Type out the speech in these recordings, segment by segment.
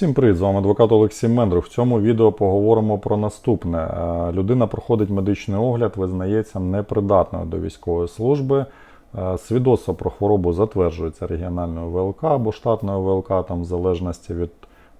Всім привіт, з вами адвокат Олексій Мендрух. В цьому відео поговоримо про наступне. Е, Людина проходить медичний огляд, визнається непридатною до військової служби. Е, Свідоцтво про хворобу затверджується регіональною ВЛК або штатною ВЛК, там в залежності від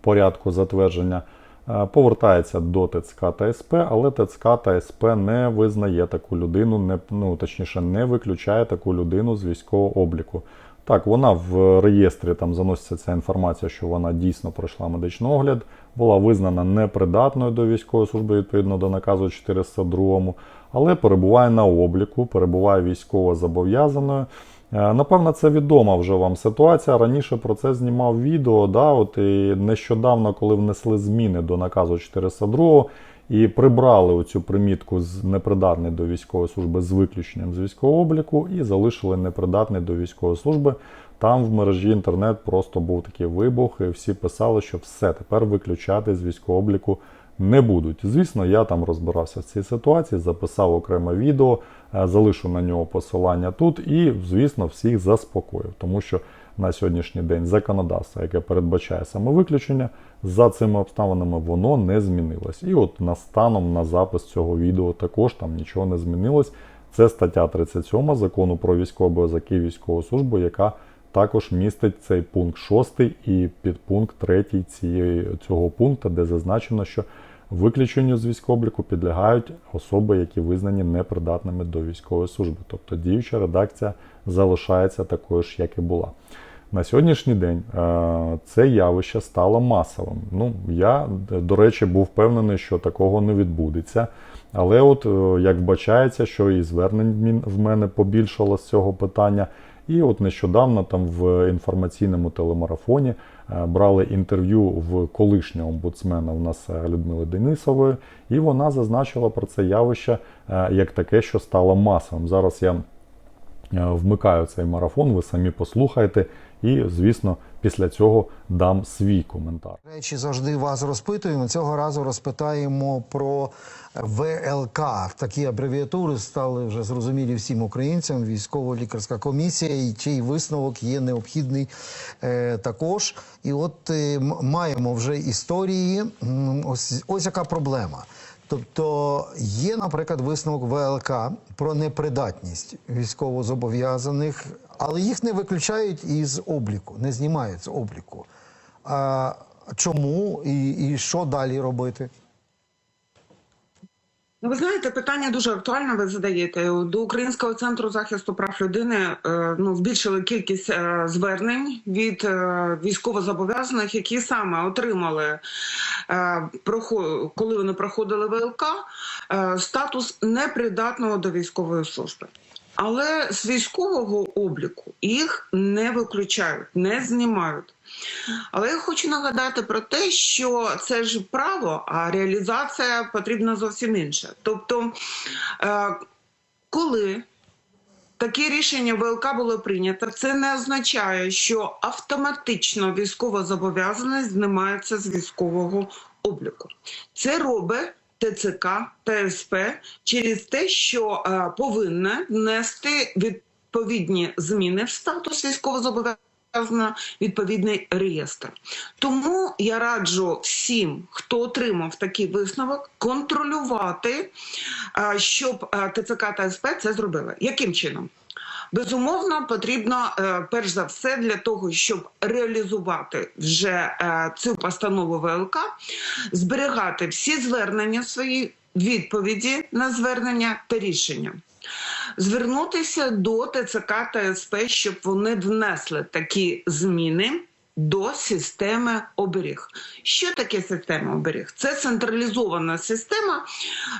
порядку затвердження. Е, Повертається до ТЦК та СП, але ТЦК та СП не визнає таку людину, не, ну, точніше, не виключає таку людину з військового обліку. Так, вона в реєстрі там заноситься ця інформація, що вона дійсно пройшла медичний огляд, була визнана непридатною до військової служби відповідно до наказу 402, але перебуває на обліку, перебуває військово зобов'язаною. Е, Напевно, це відома вже вам ситуація. Раніше про це знімав відео. Да, от і нещодавно, коли внесли зміни до наказу 402 і прибрали оцю примітку з непридатний до військової служби з виключенням з військового обліку і залишили непридатний до військової служби. Там в мережі інтернет просто був такий вибух, і всі писали, що все тепер виключати з військового обліку не будуть. Звісно, я там розбирався в цій ситуації, записав окреме відео, е, залишу на нього посилання тут і, звісно, всіх заспокоїв, тому що на сьогоднішній день законодавство, яке передбачає самовиключення, за цими обставинами воно не змінилось. І от на станом на запис цього відео також там нічого не змінилось. Це стаття 37 закону про військовий обов'язок і військову службу, яка також містить цей пункт 6 і підпункт 3 цієї, цього пункту, де зазначено, що виключенню з військобліку підлягають особи, які визнані непридатними до військової служби. Тобто діюча редакція залишається такою ж, як і була. На сьогоднішній день е, це явище стало масовим. Ну, я, до речі, був впевнений, що такого не відбудеться. Але от е, як вбачається, що і звернень в мене побільшало з цього питання. І от нещодавно там в інформаційному телемарафоні е, брали інтерв'ю в колишнього омбудсмена у нас е, Людмили Денисової, і вона зазначила про це явище як таке, що стало масовим. Зараз я вмикаю цей марафон, ви самі послухаєте, і, звісно, після цього дам свій коментар. Речі завжди вас розпитуємо. Цього разу розпитаємо про ВЛК. Такі абревіатури стали вже зрозумілі всім українцям. Військово-лікарська комісія, і чий висновок є необхідний е, також. І от е, маємо вже історії. Ось, ось яка проблема. Тобто є, наприклад, висновок ВЛК про непридатність військовозобов'язаних, але їх не виключають із обліку, не знімають з обліку. А чому і, і що далі робити? Ну, ви знаєте, питання дуже актуальне. Ви задаєте до Українського центру захисту прав людини. е, Ну, збільшили кількість е, звернень від е, військовозобов'язаних, які саме отримали, коли вони проходили ВЛК, статус непридатного до військової служби. Але з військового обліку їх не виключають, не знімають. Але я хочу нагадати про те, що це ж право, а реалізація потрібна зовсім інша. Тобто, е, коли таке рішення ВЛК було прийнято, це не означає, що автоматично військовозобов'язаність знімається з військового обліку. Це робить ТЦК та СП через те, що е, повинна внести відповідні зміни в статус військовозобов'язаного відповідний реєстр. Тому я раджу всім, хто отримав такий висновок, контролювати, е, щоб е, ТЦК та СП це зробили. Яким чином? Безумовно, потрібно е, перш за все для того, щоб реалізувати вже е, цю постанову ВЛК, зберігати всі звернення свої відповіді на звернення та рішення. Звернутися до ТЦК та СП, щоб вони внесли такі зміни до системи оберіг. Що таке система оберіг? Це централізована система,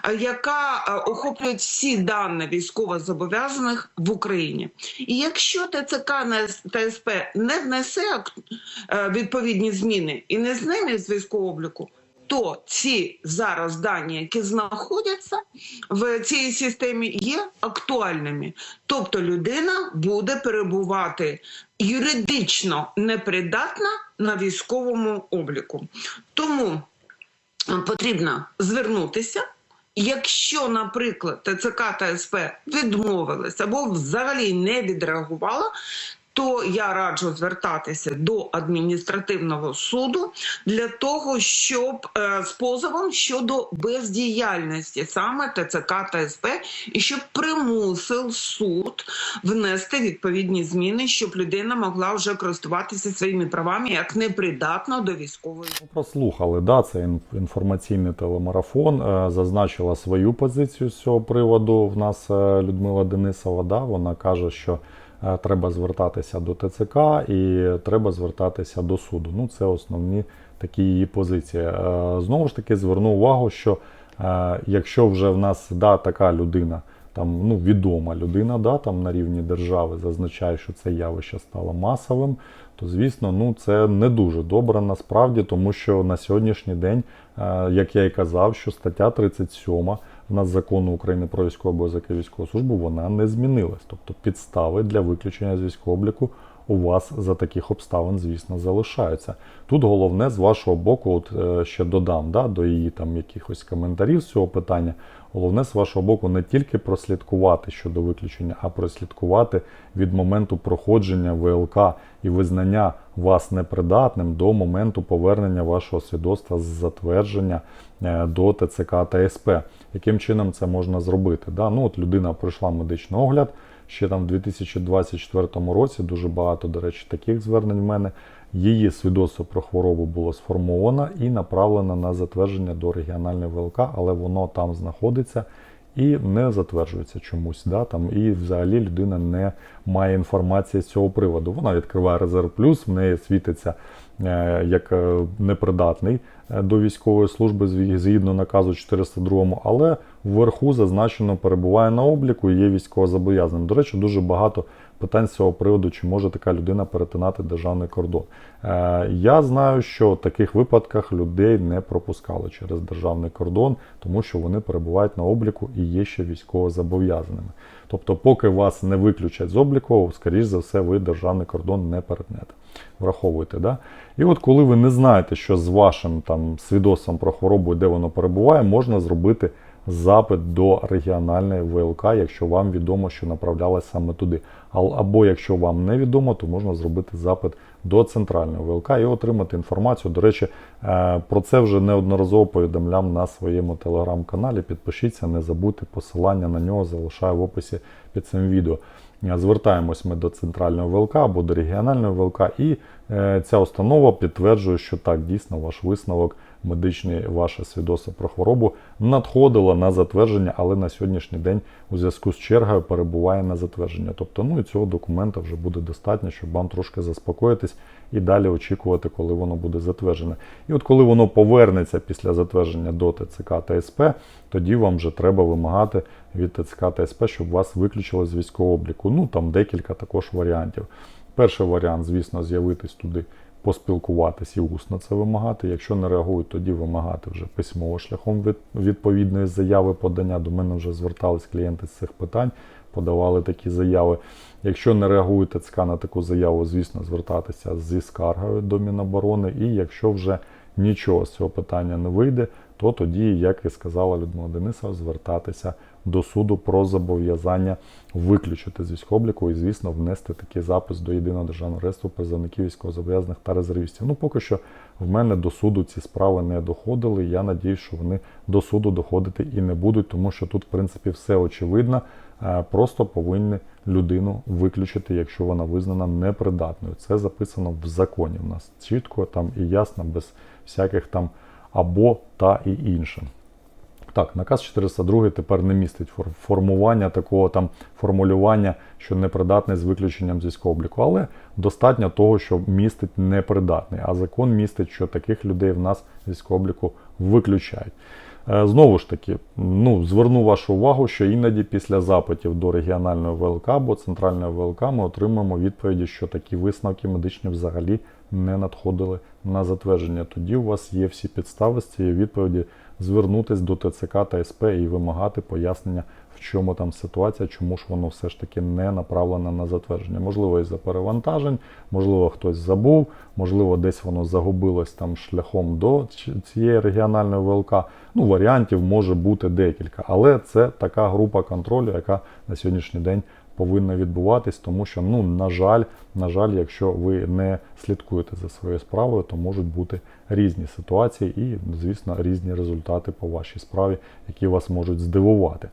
е, яка е, охоплює всі дані військовозобов'язаних в Україні. І якщо ТЦК на- СП не внесе е, відповідні зміни і не зніме з військового обліку, то ці зараз дані, які знаходяться в цій системі, є актуальними. Тобто людина буде перебувати юридично непридатна на військовому обліку. Тому е, потрібно звернутися. Якщо, наприклад, ТЦК та СП відмовились або взагалі не відреагувала, то я раджу звертатися до адміністративного суду для того, щоб е, з позовом щодо бездіяльності саме ТЦК та СП, і щоб примусив суд внести відповідні зміни, щоб людина могла вже користуватися своїми правами як непридатна до військової. Прослухали, да, це ін- інформаційний телемарафон. Е, Зазначила свою позицію з цього приводу. В нас е, Людмила Денисова. Да, вона каже, що треба звертатися до ТЦК і треба звертатися до суду. Ну, це основні такі її позиції. Е, Знову ж таки, зверну увагу, що е, якщо вже в нас да, така людина. Там ну відома людина, да, там на рівні держави зазначає, що це явище стало масовим, то звісно, ну це не дуже добре насправді, тому що на сьогоднішній день, е, як я і казав, що стаття 37 в нас закону України про військовий обов'язок і військову службу вона не змінилась. Тобто підстави для виключення з військового обліку у вас за таких обставин, звісно, залишаються. Тут головне з вашого боку, от е, ще додам да, до її там якихось коментарів з цього питання. Головне з вашого боку не тільки прослідкувати щодо виключення, а прослідкувати від моменту проходження ВЛК і визнання вас непридатним до моменту повернення вашого свідоцтва з затвердження е, до ТЦК та СП. Яким чином це можна зробити? Да? Ну, от людина пройшла медичний огляд ще там в 2024 році. Дуже багато, до речі, таких звернень в мене. Її свідоцтво про хворобу було сформовано і направлено на затвердження до регіональної ВЛК, але воно там знаходиться і не затверджується чомусь. Да? Там, і взагалі людина не має інформації з цього приводу. Вона відкриває резерв плюс, в неї світиться як е, непридатний е, до військової служби згідно наказу 402, але вверху зазначено перебуває на обліку і є військовозобов'язаним. До речі, дуже багато питань з цього приводу, чи може така людина перетинати державний кордон. Е, Я знаю, що в таких випадках людей не пропускали через державний кордон, тому що вони перебувають на обліку і є ще військовозобов'язаними. Тобто, поки вас не виключать з обліку, скоріш за все, ви державний кордон не перетнете. Враховуйте, да? І от коли ви не знаєте, що з вашим там свідоцтвом про хворобу, де воно перебуває, можна зробити запит до регіональної ВЛК, якщо вам відомо, що направлялась саме туди. Або якщо вам не відомо, то можна зробити запит до центральної ВЛК і отримати інформацію. До речі, е, про це вже неодноразово повідомляв на своєму телеграм-каналі. Підпишіться, не забудьте посилання на нього залишаю в описі під цим відео. Е, Звертаємось ми до центрального ВЛК або до регіонального ВЛК, і е, ця установа підтверджує, що так дійсно ваш висновок медичний, ваше свідоцтво про хворобу надходило на затвердження, але на сьогоднішній день у зв'язку з чергою перебуває на затвердження. Тобто, ну і цього документа вже буде достатньо, щоб вам трошки заспокоїтись і далі очікувати, коли воно буде затверджене. І от коли воно повернеться після затвердження до ТЦК та СП, тоді вам вже треба вимагати від ТЦК та СП, щоб вас виключили з військового обліку. Ну там декілька також варіантів. Перший варіант, звісно, з'явитись туди, поспілкуватись і усно це вимагати. Якщо не реагують, тоді вимагати вже письмово шляхом від, відповідної заяви подання. До мене вже звертались клієнти з цих питань, подавали такі заяви. Якщо не реагує ТЦК на таку заяву, звісно, звертатися зі скаргою до Міноборони. І якщо вже нічого з цього питання не вийде, то тоді, як і сказала Людмила Денисова, звертатися до суду про зобов'язання виключити з військовобліку і, звісно, внести такий запис до єдиного державного реєстру призовників військовозобов'язаних та резервістів. Ну, поки що в мене до суду ці справи не доходили. Я надіюсь, що вони до суду доходити і не будуть, тому що тут, в принципі, все очевидно. Е, Просто повинні людину виключити, якщо вона визнана непридатною. Це записано в законі. У нас чітко там і ясно, без всяких там або та і інше. Так, наказ 402 тепер не містить формування такого там формулювання, що непридатний з виключенням з військового але достатньо того, що містить непридатний. А закон містить, що таких людей в нас з військового виключають. Е, Знову ж таки, ну, зверну вашу увагу, що іноді після запитів до регіональної ВЛК або центральної ВЛК ми отримуємо відповіді, що такі висновки медичні взагалі не надходили на затвердження. Тоді у вас є всі підстави з цієї відповіді звернутися до ТЦК та СП і вимагати пояснення, чому там ситуація, чому ж воно все ж таки не направлено на затвердження. Можливо, із-за перевантажень, можливо, хтось забув, можливо, десь воно загубилось там шляхом до цієї регіональної ВЛК. Ну, варіантів може бути декілька, але це така група контролю, яка на сьогоднішній день повинно відбуватись, тому що, ну, на жаль, на жаль, якщо ви не слідкуєте за своєю справою, то можуть бути різні ситуації і, звісно, різні результати по вашій справі, які вас можуть здивувати.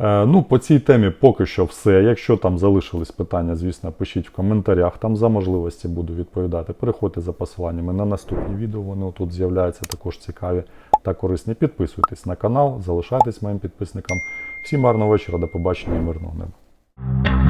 Е, Ну, по цій темі поки що все. Якщо там залишились питання, звісно, пишіть в коментарях. Там за можливості буду відповідати. Переходьте за посиланнями на наступні відео. Вони тут з'являються також цікаві та корисні. Підписуйтесь на канал, залишайтесь моїм підписникам. Всім гарного вечора, до побачення і мирного неба.